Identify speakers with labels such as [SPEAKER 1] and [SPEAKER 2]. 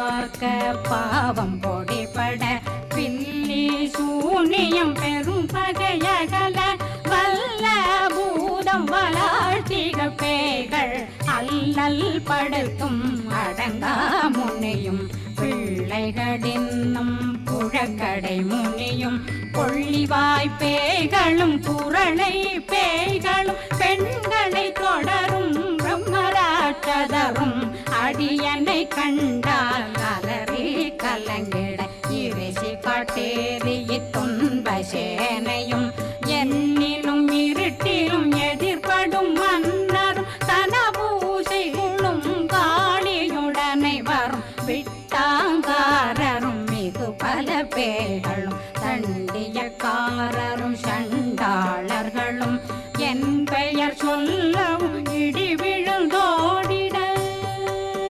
[SPEAKER 1] பார்க்க பாவம் பொடிபட பில்லி சூனியம் பெரும் பகையகல வல்ல பூதம் வளாழ்த்திக பேய்கள் அல்லல் படுத்தும் அடங்கா முனையும் பிள்ளைகளின்னும் புழக்கடை முனியும் கொள்ளிவாய் பேய்களும் குரளை பேய்களும் பெண்களை தொடரும் பிரம்மராட்சதரும் அடியனை கண்டால் அலறி கலங்கிட. இறைசி காட்டேறிய துன்ப சேனையும். என்னிலும் இருட்டிலும் எதிர்படும் மன்னரும் தனபூசைகளும் காளியுடனை வரும். விட்டாங்காரரும் மிகு பல பேர்களும் தண்டியக்காரரும் சண்டாளர்களும். என் பெயர் சொல்ல